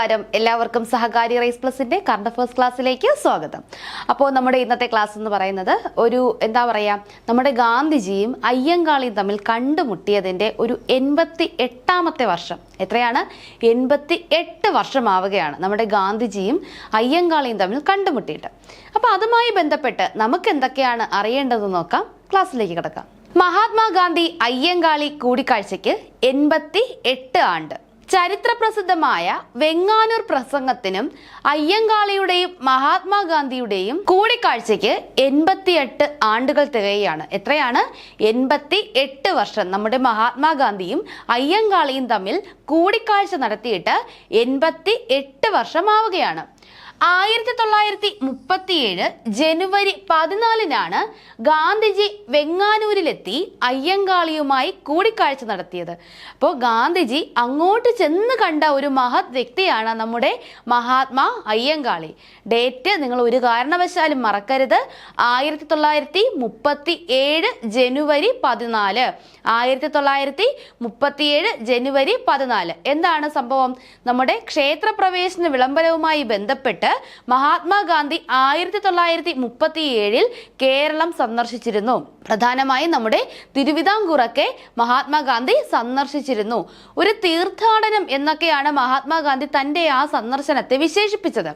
നമസ്കാരം. എല്ലാവർക്കും സഹകാരി റൈസ് പ്ലസിന്റെ കറണ്ട് അഫേഴ്സ് ക്ലാസ്സിലേക്ക് സ്വാഗതം. അപ്പോൾ നമ്മുടെ ഇന്നത്തെ ക്ലാസ് എന്ന് പറയുന്നത് ഒരു എന്താ പറയുക നമ്മുടെ ഗാന്ധിജിയും അയ്യങ്കാളിയും തമ്മിൽ കണ്ടുമുട്ടിയതിന്റെ ഒരു എൺപത്തി എട്ടാമത്തെ വർഷം. എത്രയാണ്? എൺപത്തി എട്ട് വർഷമാവുകയാണ് നമ്മുടെ ഗാന്ധിജിയും അയ്യങ്കാളിയും തമ്മിൽ കണ്ടുമുട്ടിയിട്ട്. അപ്പോൾ അതുമായി ബന്ധപ്പെട്ട് നമുക്ക് എന്തൊക്കെയാണ് അറിയേണ്ടതെന്ന് നോക്കാം. ക്ലാസ്സിലേക്ക് കിടക്കാം. മഹാത്മാഗാന്ധി അയ്യങ്കാളി കൂടിക്കാഴ്ചയ്ക്ക് എൺപത്തി എട്ട് ആണ്ട്. ചരിത്രപ്രസിദ്ധമായ വെങ്ങാനൂർ പ്രസംഗത്തിനും അയ്യങ്കാളിയുടെയും മഹാത്മാഗാന്ധിയുടെയും കൂടിക്കാഴ്ചയ്ക്ക് എൺപത്തിയെട്ട് ആണ്ടുകൾ തികയാണ് എത്രയാണ്? എൺപത്തി എട്ട് വർഷം. നമ്മുടെ മഹാത്മാഗാന്ധിയും അയ്യങ്കാളിയും തമ്മിൽ കൂടിക്കാഴ്ച നടത്തിയിട്ട് എൺപത്തി എട്ട് വർഷമാവുകയാണ്. ആയിരത്തി തൊള്ളായിരത്തി മുപ്പത്തിയേഴ് ജനുവരി പതിനാലിനാണ് ഗാന്ധിജി വെങ്ങാനൂരിലെത്തി അയ്യങ്കാളിയുമായി കൂടിക്കാഴ്ച നടത്തിയത്. അപ്പോൾ ഗാന്ധിജി അങ്ങോട്ട് ചെന്ന് കണ്ട ഒരു മഹത് വ്യക്തിയാണ് നമ്മുടെ മഹാത്മാ അയ്യങ്കാളി. ഡേറ്റ് നിങ്ങൾ ഒരു കാരണവശാലും മറക്കരുത്. ആയിരത്തി തൊള്ളായിരത്തി മുപ്പത്തി ഏഴ് ജനുവരി പതിനാല്. ആയിരത്തി തൊള്ളായിരത്തി മുപ്പത്തിയേഴ് ജനുവരി പതിനാല്. എന്താണ് സംഭവം? നമ്മുടെ ക്ഷേത്രപ്രവേശന വിളംബരവുമായി ബന്ധപ്പെട്ട് മഹാത്മാഗാന്ധി ആയിരത്തി തൊള്ളായിരത്തി മുപ്പത്തി ഏഴിൽ കേരളം സന്ദർശിച്ചിരുന്നു. പ്രധാനമായും നമ്മുടെ തിരുവിതാംകൂറൊക്കെ മഹാത്മാഗാന്ധി സന്ദർശിച്ചിരുന്നു. ഒരു തീർത്ഥാടനം എന്നൊക്കെയാണ് മഹാത്മാഗാന്ധി തന്റെ ആ സന്ദർശനത്തെ വിശേഷിപ്പിച്ചത്.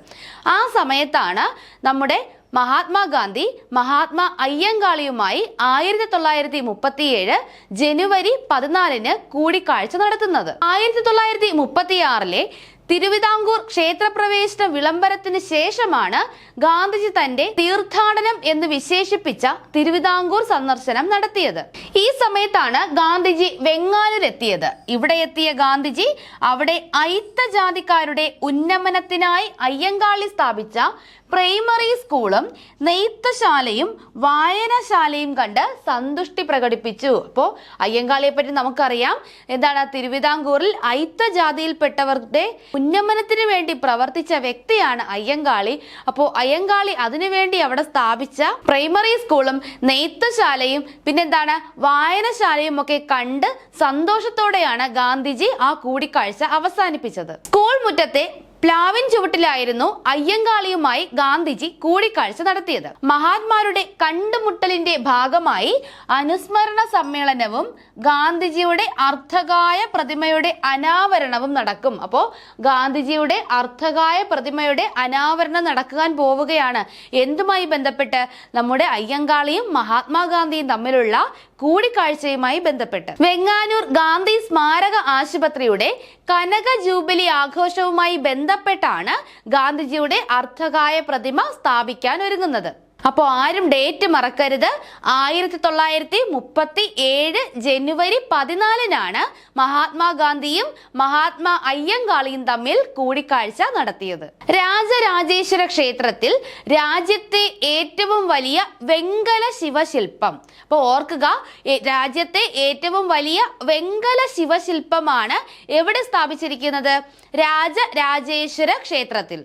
ആ സമയത്താണ് നമ്മുടെ മഹാത്മാഗാന്ധി മഹാത്മാ അയ്യങ്കാളിയുമായി ആയിരത്തി തൊള്ളായിരത്തി മുപ്പത്തിയേഴ് ജനുവരി പതിനാലിന് കൂടിക്കാഴ്ച നടത്തുന്നത്. ആയിരത്തി തൊള്ളായിരത്തി മുപ്പത്തിയാറിലെ തിരുവിതാംകൂർ ക്ഷേത്രപ്രവേശന വിളംബരത്തിന് ശേഷമാണ് ഗാന്ധിജി തന്റെ തീർത്ഥാടനം എന്ന് വിശേഷിപ്പിച്ച തിരുവിതാംകൂർ സന്ദർശനം നടത്തിയത്. ഈ സമയത്താണ് ഗാന്ധിജി വെങ്ങാനൂരെത്തിയത് ഇവിടെ എത്തിയ ഗാന്ധിജി അവിടെ അയിത്തജാതിക്കാരുടെ ഉന്നമനത്തിനായി അയ്യങ്കാളി സ്ഥാപിച്ച പ്രൈമറി സ്കൂളും നെയ്ത്തശാലയും വായനശാലയും കണ്ട് സന്തുഷ്ടി പ്രകടിപ്പിച്ചു. അപ്പോൾ അയ്യങ്കാളിയെ പറ്റി നമുക്കറിയാം. എന്താണ് തിരുവിതാംകൂറിൽ അയിത്ത ജാതിയിൽപ്പെട്ടവരുടെ ഉന്നമനത്തിന് വേണ്ടി പ്രവർത്തിച്ച വ്യക്തിയാണ് അയ്യങ്കാളി. അപ്പോൾ അയ്യങ്കാളി അതിനുവേണ്ടി അവിടെ സ്ഥാപിച്ച പ്രൈമറി സ്കൂളും നെയ്ത്തുശാലയും പിന്നെന്താണ് വായനശാലയും ഒക്കെ കണ്ട് സന്തോഷത്തോടെയാണ് ഗാന്ധിജി ആ കൂടിക്കാഴ്ച അവസാനിപ്പിച്ചത്. സ്കൂൾ മുറ്റത്തെ പ്ലാവിൻ ചുവട്ടിലായിരുന്നു അയ്യങ്കാളിയുമായി ഗാന്ധിജി കൂടിക്കാഴ്ച നടത്തിയത്. മഹാത്മാരുടെ കണ്ടുമുട്ടലിന്റെ ഭാഗമായി അനുസ്മരണ സമ്മേളനവും ഗാന്ധിജിയുടെ അർത്ഥകായ പ്രതിമയുടെ അനാവരണവും നടക്കും. അപ്പോൾ ഗാന്ധിജിയുടെ അർത്ഥകായ പ്രതിമയുടെ അനാവരണം നടക്കാൻ പോവുകയാണ്. എന്തുമായി ബന്ധപ്പെട്ട്? നമ്മുടെ അയ്യങ്കാളിയും മഹാത്മാഗാന്ധിയും തമ്മിലുള്ള കൂടിക്കാഴ്ചയുമായി ബന്ധപ്പെട്ട്. വെങ്ങാനൂർ ഗാന്ധി സ്മാരക ആശുപത്രിയുടെ കനക ജൂബിലി ആഘോഷവുമായി ബന്ധപ്പെട്ടാണ് ഗാന്ധിജിയുടെ അർത്ഥകായ പ്രതിമ സ്ഥാപിക്കാൻ ഒരുങ്ങുന്നത്. അപ്പോൾ ആരും ഡേറ്റ് മറക്കരുത്. ആയിരത്തി തൊള്ളായിരത്തി മുപ്പത്തി ഏഴ് ജനുവരി പതിനാലിനാണ് മഹാത്മാഗാന്ധിയും മഹാത്മാ അയ്യങ്കാളിയും തമ്മിൽ കൂടിക്കാഴ്ച നടത്തിയത്. രാജരാജേശ്വര ക്ഷേത്രത്തിൽ രാജ്യത്തെ ഏറ്റവും വലിയ വെങ്കല ശിവശില്പം. അപ്പോൾ ഓർക്കുക രാജ്യത്തെ ഏറ്റവും വലിയ വെങ്കല ശിവശില്പമാണ് എവിടെ സ്ഥാപിച്ചിരിക്കുന്നത്? രാജരാജേശ്വര ക്ഷേത്രത്തിൽ.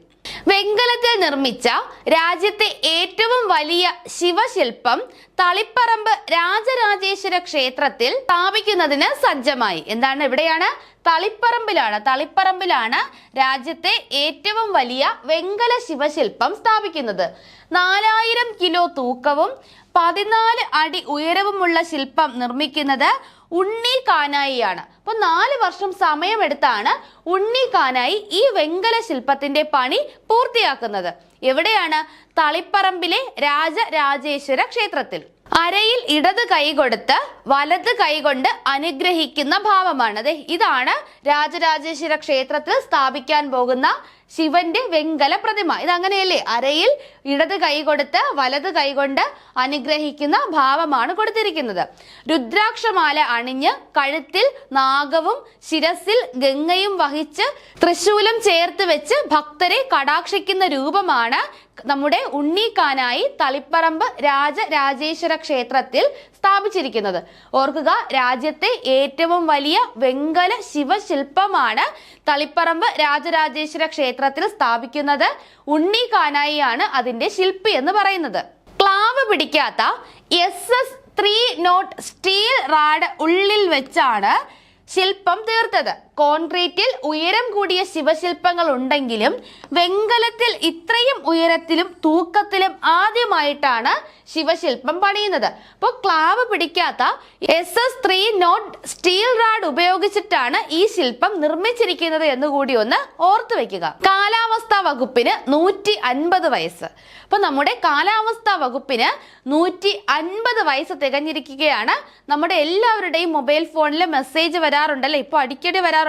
വെങ്കലത്തിൽ നിർമ്മിച്ച രാജ്യത്തെ ഏറ്റവും വലിയ ശിവശില്പം തളിപ്പറമ്പ് രാജരാജേശ്വര ക്ഷേത്രത്തിൽ സ്ഥാപിക്കുന്നതിന് സജ്ജമായി. എന്താണ്? എവിടെയാണ് തളിപ്പറമ്പിലാണ് തളിപ്പറമ്പിലാണ് രാജ്യത്തെ ഏറ്റവും വലിയ വെങ്കല ശിവശില്പം സ്ഥാപിക്കുന്നത്. നാലായിരം കിലോ തൂക്കവും പതിനാല് അടി ഉയരവുമുള്ള ശില്പം നിർമ്മിക്കുന്നത് ഉണ്ണി കാനായിയാണ് അപ്പൊ നാല് വർഷം സമയമെടുത്താണ് ഉണ്ണി കാനായി ഈ വെങ്കല ശില്പത്തിന്റെ പണി പൂർത്തിയാക്കുന്നത്. എവിടെയാണ് തളിപ്പറമ്പിലെ രാജരാജേശ്വര ക്ഷേത്രത്തിൽ. അരയിൽ ഇടത് കൈ കൊടുത്ത് വലത് കൈ കൊണ്ട് അനുഗ്രഹിക്കുന്ന ഭാവമാണ് ദേ ഇതാണ് രാജരാജേശ്വര ക്ഷേത്രത്തിൽ സ്ഥാപിക്കാൻ പോകുന്ന ശിവന്റെ വെങ്കല പ്രതിമ. ഇത് അങ്ങനെയല്ലേ അരയിൽ ഇടത് കൈ കൊടുത്ത് വലത് കൈ കൊണ്ട് അനുഗ്രഹിക്കുന്ന ഭാവമാണ് കൊടുത്തിരിക്കുന്നത്. രുദ്രാക്ഷമാല അണിഞ്ഞ് കഴുത്തിൽ നാഗവും ശിരസിൽ ഗംഗയും വഹിച്ച് തൃശൂലം ചേർത്ത് വെച്ച് ഭക്തരെ കടാക്ഷിക്കുന്ന രൂപമാണ് നമ്മുടെ ഉണ്ണിക്കാനായി തളിപ്പറമ്പ് രാജരാജേശ്വര ക്ഷേത്രത്തിൽ സ്ഥാപിച്ചിരിക്കുന്നത്. ഓർക്കുക രാജ്യത്തെ ഏറ്റവും വലിയ വെങ്കല ശിവശില്പമാണ് തളിപ്പറമ്പ് രാജരാജേശ്വര ക്ഷേത്രത്തിൽ സ്ഥാപിക്കുന്നത്. ഉണ്ണിക്കാനായിയാണ് അതിന്റെ ശില്പി എന്ന് പറയുന്നത്. ക്ലാവ് പിടിക്കാത്ത S S three nought steel rod ഉള്ളിൽ വെച്ചാണ് ശില്പം തീർത്തത്. കോൺക്രീറ്റിൽ ഉയരം കൂടിയ ശിവശില്പങ്ങൾ ഉണ്ടെങ്കിലും വെങ്കലത്തിൽ ഇത്രയും ഉയരത്തിലും തൂക്കത്തിലും ആദ്യമായിട്ടാണ് ശിവശില്പം പണിയുന്നത്. അപ്പോൾ ക്ലാവ് പിടിക്കാത്ത S S three nought steel rod ഉപയോഗിച്ചിട്ടാണ് ഈ ശില്പം നിർമ്മിച്ചിരിക്കുന്നത് എന്ന് കൂടി ഒന്ന് ഓർത്തു വെക്കുക. കാലാവസ്ഥാ വകുപ്പിന് നൂറ്റി അൻപത് വയസ്സ്. അപ്പോൾ നമ്മുടെ കാലാവസ്ഥാ വകുപ്പിന് നൂറ്റി അൻപത് വയസ്സ് തികഞ്ഞിരിക്കുകയാണ്. നമ്മുടെ എല്ലാവരുടെയും മൊബൈൽ ഫോണിൽ മെസ്സേജ് വരാറുണ്ടല്ലേ? ഇപ്പൊ അടിക്കടി വരാറുണ്ട്.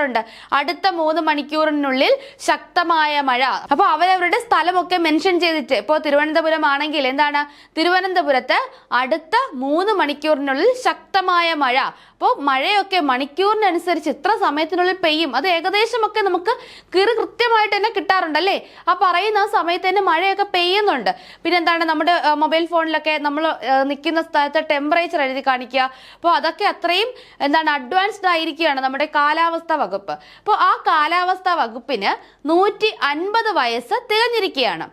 അടുത്ത മൂന്ന് മണിക്കൂറിനുള്ളിൽ ശക്തമായ മഴ. അപ്പൊ അവരവരുടെ സ്ഥലമൊക്കെ മെൻഷൻ ചെയ്തിട്ട് ഇപ്പോൾ തിരുവനന്തപുരം ആണെങ്കിൽ എന്താണ്? തിരുവനന്തപുരത്ത് അടുത്ത മൂന്ന് മണിക്കൂറിനുള്ളിൽ ശക്തമായ മഴ. അപ്പോൾ മഴയൊക്കെ മണിക്കൂറിനനുസരിച്ച് ഇത്ര സമയത്തിനുള്ളിൽ പെയ്യും. അത് ഏകദേശമൊക്കെ നമുക്ക് കിറി കൃത്യമായിട്ട് തന്നെ കിട്ടാറുണ്ട് അല്ലേ ആ പറയുന്ന ആ സമയത്ത് തന്നെ മഴയൊക്കെ പെയ്യുന്നുണ്ട്. പിന്നെ എന്താണ് നമ്മുടെ മൊബൈൽ ഫോണിലൊക്കെ നമ്മൾ നിൽക്കുന്ന സ്ഥലത്തെ ടെമ്പറേച്ചർ എഴുതി കാണിക്കുക. അപ്പോൾ അതൊക്കെ അത്രയും എന്താണ് അഡ്വാൻസ്ഡ് ആയിരിക്കുകയാണ് നമ്മുടെ കാലാവസ്ഥാ വകുപ്പ്. അപ്പോൾ ആ കാലാവസ്ഥാ വകുപ്പിന് നൂറ്റി അൻപത് വയസ്സ് തികഞ്ഞിരിക്കുകയാണ്.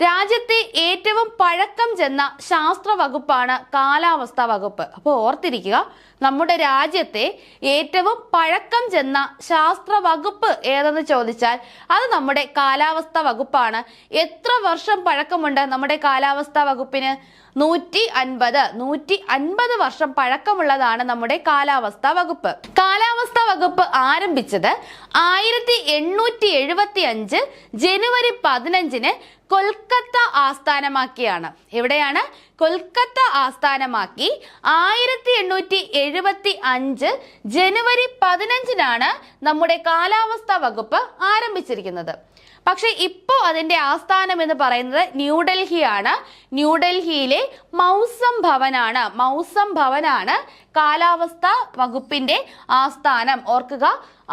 രാജ്യത്തെ ഏറ്റവും പഴക്കം ചെന്ന ശാസ്ത്ര വകുപ്പാണ് കാലാവസ്ഥാ വകുപ്പ്. അപ്പോൾ ഓർത്തിരിക്കുക നമ്മുടെ രാജ്യത്തെ ഏറ്റവും പഴക്കം ചെന്ന ശാസ്ത്ര വകുപ്പ് ഏതെന്ന് ചോദിച്ചാൽ അത് നമ്മുടെ കാലാവസ്ഥ വകുപ്പാണ്. എത്ര വർഷം പഴക്കമുണ്ട് നമ്മുടെ കാലാവസ്ഥ വകുപ്പിന്? നൂറ്റി അൻപത് നൂറ്റി അൻപത് വർഷം പഴക്കമുള്ളതാണ് നമ്മുടെ കാലാവസ്ഥ വകുപ്പ്. കാലാവസ്ഥ വകുപ്പ് ആരംഭിച്ചത് ആയിരത്തി എണ്ണൂറ്റി എഴുപത്തി അഞ്ച് ജനുവരി പതിനഞ്ചിന് കൊൽക്കത്ത ആസ്ഥാനമാക്കിയാണ്. എവിടെയാണ്? കൊൽക്കത്ത ആസ്ഥാനമാക്കി ആയിരത്തി എണ്ണൂറ്റി എഴുപത്തി അഞ്ച് ജനുവരി പതിനഞ്ചിനാണ് നമ്മുടെ കാലാവസ്ഥാ വകുപ്പ് ആരംഭിച്ചിരിക്കുന്നത്. പക്ഷെ ഇപ്പോൾ അതിന്റെ ആസ്ഥാനം എന്ന് പറയുന്നത് ന്യൂഡൽഹിയാണ്. ന്യൂഡൽഹിയിലെ മൗസം ഭവനാണ്. മൗസം ഭവനാണ് കാലാവസ്ഥ വകുപ്പിന്റെ ആസ്ഥാനം. ഓർക്കുക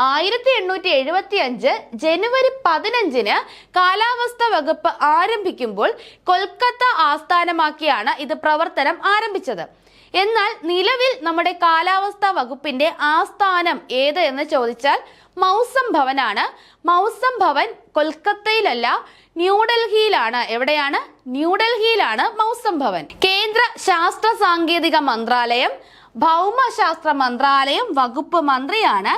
ആയിരത്തി എണ്ണൂറ്റി എഴുപത്തി അഞ്ച് ജനുവരി പതിനഞ്ചിന് കാലാവസ്ഥ വകുപ്പ് ആരംഭിക്കുമ്പോൾ കൊൽക്കത്ത ആസ്ഥാനമാക്കിയാണ് ഇത് പ്രവർത്തനം ആരംഭിച്ചത്. എന്നാൽ നിലവിൽ നമ്മുടെ കാലാവസ്ഥാ വകുപ്പിന്റെ ആസ്ഥാനം ഏത് എന്ന് ചോദിച്ചാൽ മൗസം ഭവനാണ്. മൗസം ഭവൻ കൊൽക്കത്തയിലല്ല ന്യൂഡൽഹിയിലാണ്. എവിടെയാണ്? ന്യൂഡൽഹിയിലാണ് മൗസം ഭവൻ. കേന്ദ്ര ശാസ്ത്ര സാങ്കേതിക മന്ത്രാലയം ഭൗമശാസ്ത്ര മന്ത്രാലയം വകുപ്പ് മന്ത്രിയാണ്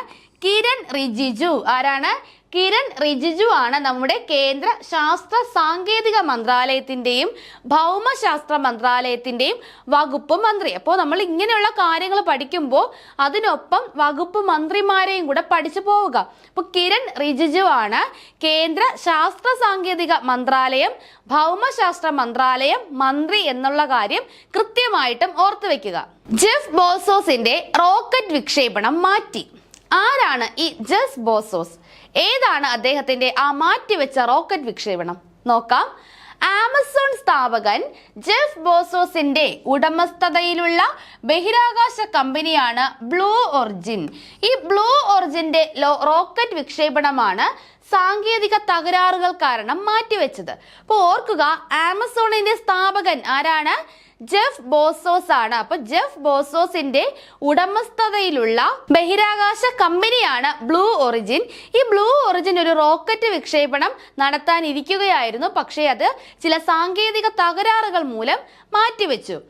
കിരൺ റിജിജു. ആരാണ്? കിരൺ റിജിജു ആണ് നമ്മുടെ കേന്ദ്ര ശാസ്ത്ര സാങ്കേതിക മന്ത്രാലയത്തിന്റെയും ഭൗമശാസ്ത്ര മന്ത്രാലയത്തിന്റെയും വകുപ്പ് മന്ത്രി. അപ്പോൾ നമ്മൾ ഇങ്ങനെയുള്ള കാര്യങ്ങൾ പഠിക്കുമ്പോൾ അതിനൊപ്പം വകുപ്പ് മന്ത്രിമാരെയും കൂടെ പഠിച്ചു പോവുക. അപ്പോൾ കിരൺ റിജിജു ആണ് കേന്ദ്ര ശാസ്ത്ര സാങ്കേതിക മന്ത്രാലയം ഭൗമശാസ്ത്ര മന്ത്രാലയം മന്ത്രി എന്നുള്ള കാര്യം കൃത്യമായിട്ടും ഓർത്തു വെക്കുക. ജെഫ് ബോസോസിന്റെ റോക്കറ്റ് വിക്ഷേപണം മാറ്റി. ആരാണ് ഈ ജസ് ബോസോസ്? ഏതാണ് അദ്ദേഹത്തിന്റെ ആ മാറ്റിവെച്ച റോക്കറ്റ് വിക്ഷേപണം? നോക്കാം. ആമസോൺ സ്ഥാപകൻ ജെഫ് ബോസോസിന്റെ ഉടമസ്ഥതയിലുള്ള ബഹിരാകാശ കമ്പനിയാണ് ബ്ലൂ ഒറിജിൻ. ഈ ബ്ലൂ ഒറിജിന്റെ റോക്കറ്റ് വിക്ഷേപണമാണ് സാങ്കേതിക തകരാറുകൾ കാരണം മാറ്റിവെച്ചത്. അപ്പോൾ ഓർക്കുക ആമസോണിന്റെ സ്ഥാപകൻ ആരാണ്? ജെഫ് ബോസോസ് ആണ്. അപ്പൊ ജെഫ് ബോസോസിന്റെ ഉടമസ്ഥതയിലുള്ള ബഹിരാകാശ കമ്പനിയാണ് ബ്ലൂ ഒറിജിൻ. ഈ ബ്ലൂ ഒറിജിൻ ഒരു റോക്കറ്റ് വിക്ഷേപണം നടത്താനിരിക്കുകയായിരുന്നു. പക്ഷേ അത് ചില സാങ്കേതിക തകരാറുകൾ മൂലം മാറ്റിവെച്ചു.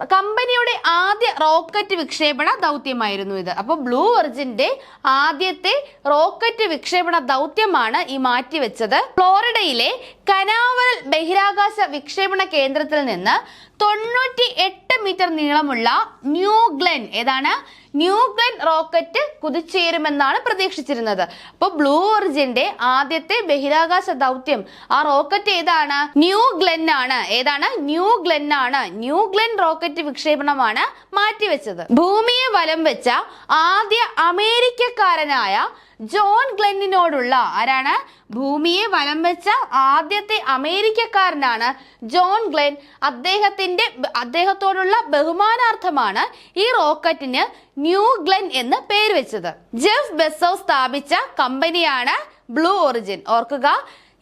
കമ്പനിയുടെ ആദ്യ റോക്കറ്റ് വിക്ഷേപണ ദൗത്യമായിരുന്നു ഇത്. അപ്പോൾ ബ്ലൂ വെർജിന്റെ ആദ്യത്തെ റോക്കറ്റ് വിക്ഷേപണ ദൗത്യമാണ് ഈ മാറ്റിവെച്ചത്. ഫ്ലോറിഡയിലെ കനാവറൽ ബഹിരാകാശ വിക്ഷേപണ കേന്ദ്രത്തിൽ നിന്ന് തൊണ്ണൂറ്റി എട്ട് മീറ്റർ നീളമുള്ള ന്യൂ ഗ്ലെൻ ഏതാണ്? ന്യൂ ഗ്ലെൻ റോക്കറ്റ് കുതിച്ചുയരുമെന്നാണ് പ്രതീക്ഷിച്ചിരുന്നത്. അപ്പോൾ ബ്ലൂ ഒറിജിന്റെ ആദ്യത്തെ ബഹിരാകാശ ദൗത്യം ആ റോക്കറ്റ് ഏതാണ്? ന്യൂ ഗ്ലെൻ ആണ്. ഏതാണ്? ന്യൂ ഗ്ലെൻ ആണ്. ന്യൂ ഗ്ലെൻ റോക്കറ്റ് വിക്ഷേപണമാണ് മാറ്റിവെച്ചത്. ഭൂമിയെ വലം വെച്ച ആദ്യ അമേരിക്കക്കാരനായ ജോൺ ഗ്ലെന്നിനോടുള്ള ആരാണ്? ഭൂമിയെ വലം വെച്ച ആദ്യത്തെ അമേരിക്കക്കാരനാണ് ജോൺ ഗ്ലെൻ. അദ്ദേഹത്തിന്റെ അദ്ദേഹത്തോടുള്ള ബഹുമാനാർത്ഥമാണ് ഈ റോക്കറ്റിന് ന്യൂ ഗ്ലെൻ എന്ന് പേര് വെച്ചത്. ജെഫ് ബെസോ സ്ഥാപിച്ച കമ്പനിയാണ് ബ്ലൂ ഒറിജിൻ. ഓർക്കുക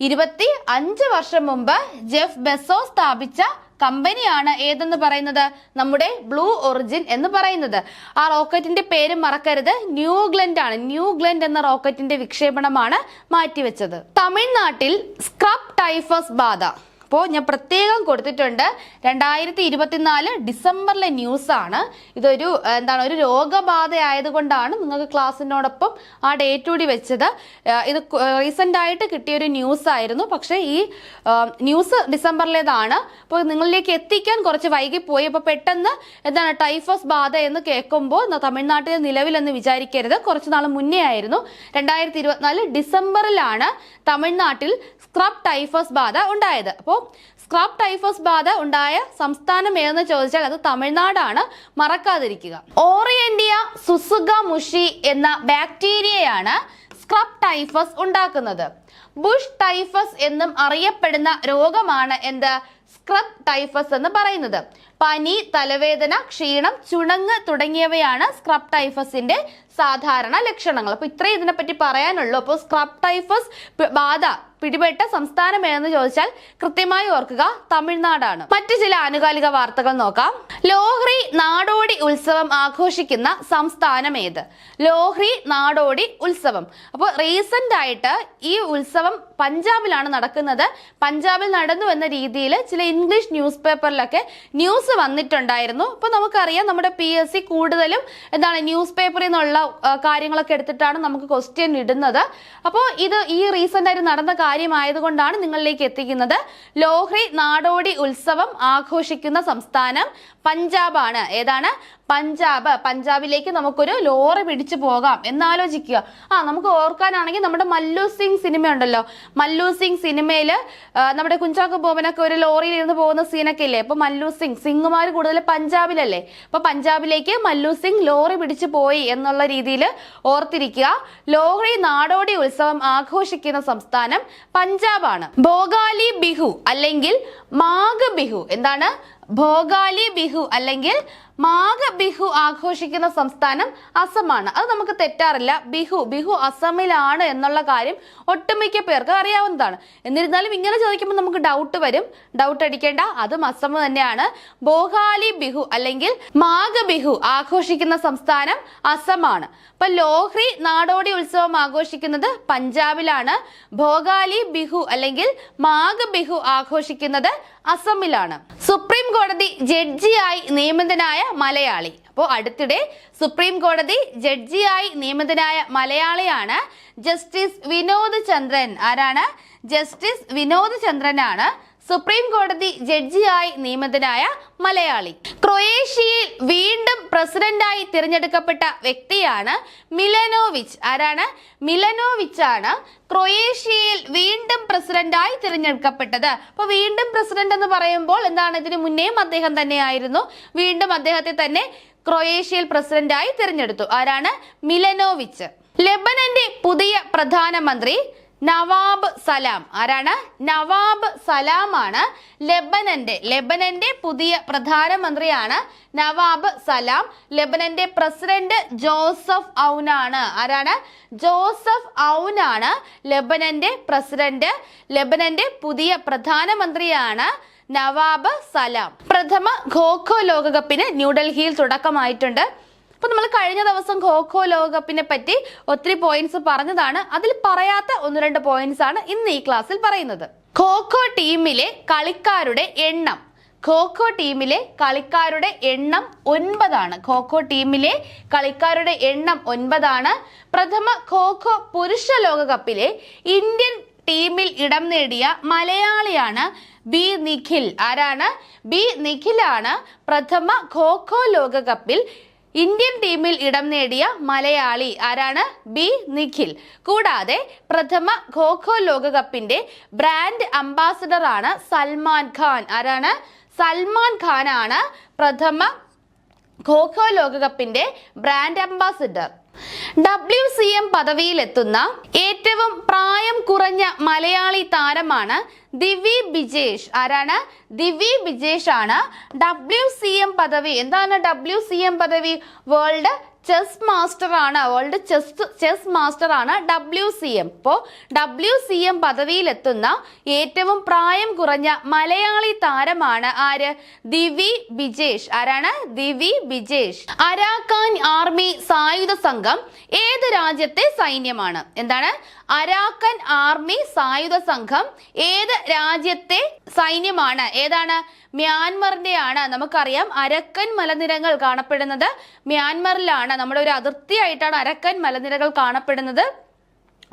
ഇരുപത്തി അഞ്ച് വർഷം മുമ്പ് ജെഫ് ബെസോ സ്ഥാപിച്ച കമ്പനിയാണ് ഏതെന്ന് പറയുന്നത്? നമ്മുടെ ബ്ലൂ ഒറിജിൻ എന്ന് പറയുന്നത്. ആ റോക്കറ്റിന്റെ പേര് മറക്കരുത്. ന്യൂ ന്യൂഗ്ലൻഡ് ആണ്. ന്യൂ ന്യൂഗ്ലൻഡ് എന്ന റോക്കറ്റിന്റെ വിക്ഷേപണമാണ് മാറ്റിവെച്ചത്. തമിഴ്നാട്ടിൽ സ്ക്രബ് ടൈഫസ് ബാധ. അപ്പോൾ ഞാൻ പ്രത്യേകം കൊടുത്തിട്ടുണ്ട്. രണ്ടായിരത്തി ഇരുപത്തിനാല് ഡിസംബറിലെ ന്യൂസാണ്. ഇതൊരു എന്താണ് ഒരു രോഗബാധ ആയതുകൊണ്ടാണ് നിങ്ങൾക്ക് ക്ലാസ്സിനോടൊപ്പം ആ ഡേറ്റ് കൂടി വെച്ചത്. ഇത് റീസെന്റ് ആയിട്ട് കിട്ടിയ ഒരു ന്യൂസ് ആയിരുന്നു പക്ഷേ ഈ ന്യൂസ് ഡിസംബറിലേതാണ്. അപ്പോൾ നിങ്ങളിലേക്ക് എത്തിക്കാൻ കുറച്ച് വൈകിപ്പോയി. അപ്പോൾ പെട്ടെന്ന് എന്താണ് ടൈഫോസ് ബാധ എന്ന് കേൾക്കുമ്പോൾ തമിഴ്നാട്ടിൽ നിലവിലെന്ന് വിചാരിക്കരുത്. കുറച്ച് നാൾ മുന്നേ ആയിരുന്നു. രണ്ടായിരത്തി ഇരുപത്തിനാല് ഡിസംബറിലാണ് തമിഴ്നാട്ടിൽ സ്ക്രബ് ടൈഫസ് ബാധ ഉണ്ടായത്. അപ്പോൾ സ്ക്രബ് ടൈഫസ് ബാധ ഉണ്ടായ സംസ്ഥാനം ഏതെന്ന് ചോദിച്ചാൽ അത് തമിഴ്നാടാണ്. മറക്കാതിരിക്കുക. ഓറിയന്റിയ സുസുഗ മുഷി എന്ന ബാക്ടീരിയയാണ് സ്ക്രബ് ടൈഫസ് ഉണ്ടാക്കുന്നത്. ബുഷ് ടൈഫസ് എന്നും അറിയപ്പെടുന്ന രോഗമാണ് എന്ത്? സ്ക്രബ് ടൈഫസ് എന്ന് പറയുന്നത്. പനി തലവേദന ക്ഷീണം ചുണങ്ങ് തുടങ്ങിയവയാണ് സ്ക്രബ് ടൈഫസിന്റെ സാധാരണ ലക്ഷണങ്ങൾ. അപ്പൊ ഇത്രയും ഇതിനെപ്പറ്റി പറയാനുള്ളൂ. അപ്പോൾ സ്ക്രബ് ടൈഫസ് ബാധ പിടിപെട്ട സംസ്ഥാനം ഏതെന്ന് ചോദിച്ചാൽ കൃത്യമായി ഓർക്കുക തമിഴ്നാടാണ്. മറ്റു ചില ആനുകാലിക വാർത്തകൾ നോക്കാം. ലോഹ്രി നാടോടി ഉത്സവം ആഘോഷിക്കുന്ന സംസ്ഥാനം ഏത്? ലോഹ്രി നാടോടി ഉത്സവം. അപ്പോൾ റീസെന്റ് ആയിട്ട് ഈ ഉത്സവം പഞ്ചാബിലാണ് നടക്കുന്നത്. പഞ്ചാബിൽ നടന്നു എന്ന രീതിയിൽ ചില ഇംഗ്ലീഷ് ന്യൂസ് പേപ്പറിലൊക്കെ ന്യൂസ് വന്നിട്ടുണ്ടായിരുന്നു. അപ്പോൾ നമുക്കറിയാം നമ്മുടെ പി എസ് സി കൂടുതലും എന്താണ് ന്യൂസ് പേപ്പറിൽ നിന്നുള്ള കാര്യങ്ങളൊക്കെ എടുത്തിട്ടാണ് നമുക്ക് ക്വസ്റ്റ്യൻ ഇടുന്നത്. അപ്പോൾ ഇത് ഈ റീസെന്റ് ആയിട്ട് നടന്ന കാര്യമായതുകൊണ്ടാണ് നിങ്ങളിലേക്ക് എത്തിക്കുന്നത്. ലോഹ്രി നാടോടി ഉത്സവം ആഘോഷിക്കുന്ന സംസ്ഥാനം പഞ്ചാബാണ്. ഏതാണ്? പഞ്ചാബ്. പഞ്ചാബിലേക്ക് നമുക്കൊരു ലോറി പിടിച്ചു പോകാം. എന്നാലോചിക്കുക. ആ നമുക്ക് ഓർക്കാനാണെങ്കിൽ നമ്മുടെ മല്ലു സിംഗ് സിനിമ ഉണ്ടല്ലോ മല്ലു സിംഗ് സിനിമയിൽ നമ്മുടെ കുഞ്ചാക്കോ ബോബനൊക്കെ ഒരു ലോറിയിൽ ഇരുന്ന് പോകുന്ന സീനൊക്കെ ഇല്ലേ? അപ്പോൾ മല്ലു സിംഗ് സിംഗുമാർ കൂടുതൽ പഞ്ചാബിലല്ലേ? അപ്പോൾ പഞ്ചാബിലേക്ക് മല്ലു സിംഗ് ലോറി പിടിച്ചു പോയി എന്നുള്ള രീതിയിൽ ഓർത്തിരിക്കുക. ലോഹ്രി നാടോടി ഉത്സവം ആഘോഷിക്കുന്ന സംസ്ഥാനം പഞ്ചാബാണ്. ഭോഗാലി ബിഹു അല്ലെങ്കിൽ മാഘ ബിഹു. എന്താണ്? ഭോഗാലി ബിഹു അല്ലെങ്കിൽ മാഘ ബിഹു ആഘോഷിക്കുന്ന സംസ്ഥാനം അസമാണ്. അത് നമുക്ക് തെറ്റാറില്ല. ബിഹു ബിഹു അസമിലാണ് എന്നുള്ള കാര്യം ഒട്ടുമിക്ക പേർക്ക് അറിയാവുന്നതാണ്. എന്നിരുന്നാലും ഇങ്ങനെ ചോദിക്കുമ്പോൾ നമുക്ക് ഡൗട്ട് വരും. ഡൗട്ട് അടിക്കേണ്ട. അതും അസം തന്നെയാണ്. ബോഹാലി ബിഹു അല്ലെങ്കിൽ മാഘ ബിഹു ആഘോഷിക്കുന്ന സംസ്ഥാനം അസമാണ്. അപ്പൊ ലോഹ്രി നാടോടി ഉത്സവം ആഘോഷിക്കുന്നത് പഞ്ചാബിലാണ്. ഭോഗാലി ബിഹു അല്ലെങ്കിൽ മാഘ ബിഹു ആഘോഷിക്കുന്നത് അസമിലാണ്. സുപ്രീം കോടതി ജഡ്ജിയായി നിയമിതനായ മലയാളി. അപ്പോൾ അടുത്തിടെ സുപ്രീം കോടതി ജഡ്ജിയായി നിയമിതനായ മലയാളിയാണ് ജസ്റ്റിസ് വിനോദ് ചന്ദ്രൻ. ആരാണ്? ജസ്റ്റിസ് വിനോദ് ചന്ദ്രനാണ് സുപ്രീം കോടതി ജഡ്ജിയായി നിയമിതനായ മലയാളി. ക്രൊയേഷ്യയിൽ വീണ്ടും പ്രസിഡന്റായി തിരഞ്ഞെടുക്കപ്പെട്ട വ്യക്തിയാണ് മിലനോവിച്ച്. ആരാണ്? മിലനോവിച്ച് ആണ് ക്രൊയേഷ്യയിൽ വീണ്ടും പ്രസിഡന്റായി തിരഞ്ഞെടുക്കപ്പെട്ടത്. അപ്പൊ വീണ്ടും പ്രസിഡന്റ് എന്ന് പറയുമ്പോൾ എന്താണ്? ഇതിനു മുന്നേയും അദ്ദേഹം തന്നെയായിരുന്നു. വീണ്ടും അദ്ദേഹത്തെ തന്നെ ക്രൊയേഷ്യയിൽ പ്രസിഡന്റായി തിരഞ്ഞെടുത്തു. ആരാണ്? മിലനോവിച്ച്. ലെബനന്റെ പുതിയ പ്രധാനമന്ത്രി നവാബ് സലാം. ആരാണ്? നവാബ് സലാം ആണ് ലെബനന്റെ ലെബനന്റെ പുതിയ പ്രധാനമന്ത്രിയാണ് നവാബ് സലാം. ലെബനന്റെ പ്രസിഡന്റ് ജോസഫ് ഔനാണ്. ആരാണ്? Joseph ഔനാണ് ലെബനന്റെ president. ലെബനന്റെ പുതിയ പ്രധാനമന്ത്രിയാണ് നവാബ് സലാം. പ്രഥമ ഖോഖോ ലോകകപ്പിന് ന്യൂഡൽഹിയിൽ തുടക്കമായിട്ടുണ്ട്. അപ്പൊ നമ്മൾ കഴിഞ്ഞ ദിവസം ഖോഖോ ലോകകപ്പിനെ പറ്റി ഒത്തിരി പോയിന്റ്സ് പറഞ്ഞതാണ്. അതിൽ പറയാത്ത ഒന്ന് രണ്ട് പോയിന്റ്സ് ആണ് ഇന്ന് ഈ ക്ലാസ്സിൽ പറയുന്നത്. ഖോഖോ ടീമിലെ കളിക്കാരുടെ എണ്ണം. ഖോഖോ ടീമിലെ കളിക്കാരുടെ എണ്ണം ഒൻപതാണ്. ഖോഖോ ടീമിലെ കളിക്കാരുടെ എണ്ണം ഒൻപതാണ്. പ്രഥമ ഖോഖോ പുരുഷ ലോകകപ്പിലെ ഇന്ത്യൻ ടീമിൽ ഇടം നേടിയ മലയാളിയാണ് ബി നിഖിൽ. ആരാണ്? ബി നിഖിലാണ് പ്രഥമ ഖോഖോ ലോകകപ്പിൽ ഇന്ത്യൻ ടീമിൽ ഇടം നേടിയ മലയാളി ആരാണ്? ബി. നിഖിൽ. കൂടാതെ പ്രഥമ ഖോഖോ ലോകകപ്പിന്റെ ബ്രാൻഡ് അംബാസഡർ ആണ് സൽമാൻ ഖാൻ. ആരാണ്? സൽമാൻ ഖാൻ ആണ് പ്രഥമ ഖോഖോ ലോകകപ്പിന്റെ brand ambassador. W C M പദവിയിലെത്തുന്ന ഏറ്റവും പ്രായം കുറഞ്ഞ മലയാളി താരമാണ് ദിവി ബിജേഷ്. ആരാണ്? ദിവി ബിജേഷ് ആണ് ഡബ്ല്യു സി എം പദവി. എന്താണ് ഡബ്ല്യു സി എം പദവി? വേൾഡ് ചെസ് മാസ്റ്റർ ആണ്. വേൾഡ് ചെസ് ചെസ് മാസ്റ്റർ ആണ് ഡബ്ല്യു സി എം ഇപ്പോൾ ഡബ്ല്യു സി എം പദവിയിലെത്തുന്ന ഏറ്റവും പ്രായം കുറഞ്ഞ മലയാളി താരമാണ് ആര്? ദിവി ബിജേഷ്. ആരാണ്? ദിവി ബിജേഷ്. അരാക്കാൻ ആർമി സായുധ സംഘം ഏത് രാജ്യത്തെ സൈന്യമാണ്? എന്താണ്? അരാക്കൻ ആർമി സായുധ സംഘം ഏത് രാജ്യത്തെ സൈന്യമാണ്? ഏതാണ്? മ്യാൻമറിന്റെ ആണ് നമുക്കറിയാം അരക്കൻ മലനിരകൾ കാണപ്പെടുന്നത്. മ്യാൻമറിലാണ് നമ്മുടെ ഒരു അതിർത്തിയായിട്ടാണ് അരക്കൻ മലനിരകൾ കാണപ്പെടുന്നത്.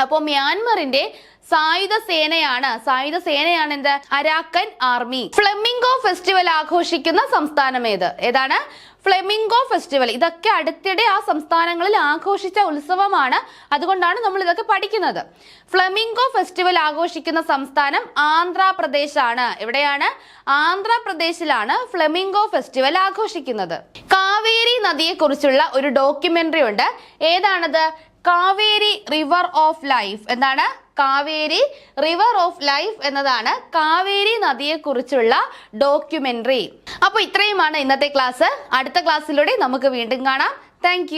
അപ്പോൾ മ്യാൻമറിന്റെ സായുധ സേനയാണ് സായുധ സേനയാണ് എന്ത്? Arakan army. ഫ്ലെമിംഗോ ഫെസ്റ്റിവൽ ആഘോഷിക്കുന്ന സംസ്ഥാനം ഏത്? ഏതാണ്? Flamingo festival. ഇതൊക്കെ അടുത്തിടെ ആ സംസ്ഥാനങ്ങളിൽ ആഘോഷിച്ച ഉത്സവമാണ്. അതുകൊണ്ടാണ് നമ്മൾ ഇതൊക്കെ പഠിക്കുന്നത്. ഫ്ലെമിംഗോ ഫെസ്റ്റിവൽ ആഘോഷിക്കുന്ന സംസ്ഥാനം ആന്ധ്രാപ്രദേശ് ആണ് എവിടെയാണ്? ആന്ധ്രാപ്രദേശിലാണ് ഫ്ലെമിംഗോ ഫെസ്റ്റിവൽ ആഘോഷിക്കുന്നത്. കാവേരി നദിയെക്കുറിച്ചുള്ള ഒരു ഡോക്യുമെന്ററി ഉണ്ട്. ഏതാണത്? കാവേരി റിവർ ഓഫ് ലൈഫ് എന്താണ്? കാവേരി റിവർ ഓഫ് ലൈഫ് എന്നതാണ് കാവേരി നദിയെക്കുറിച്ചുള്ള ഡോക്യുമെന്ററി. അപ്പോൾ ഇത്രയുമാണ് ഇന്നത്തെ ക്ലാസ്. അടുത്ത ക്ലാസ്സിലൂടെ നമുക്ക് വീണ്ടും കാണാം. താങ്ക്